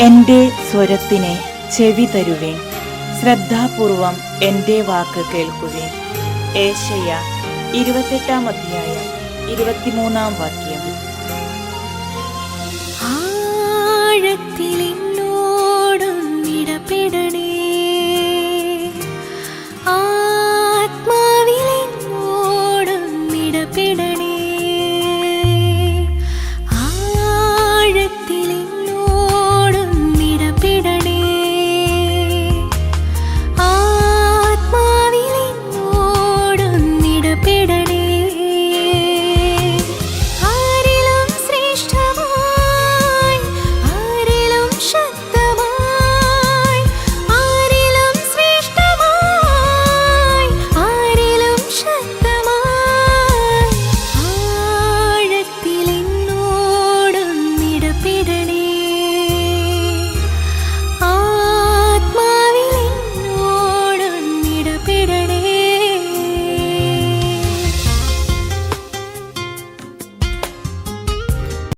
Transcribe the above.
എന്റെ സ്വരത്തിനെ ചെവി തരുവേൻ. ശ്രദ്ധാപൂർവം എന്റെ വാക്ക് കേൾക്കുവേൻ. ഏഷയ ഇരുപത്തെട്ടാം അധ്യായം ഇരുപത്തിമൂന്നാം വാക്യം.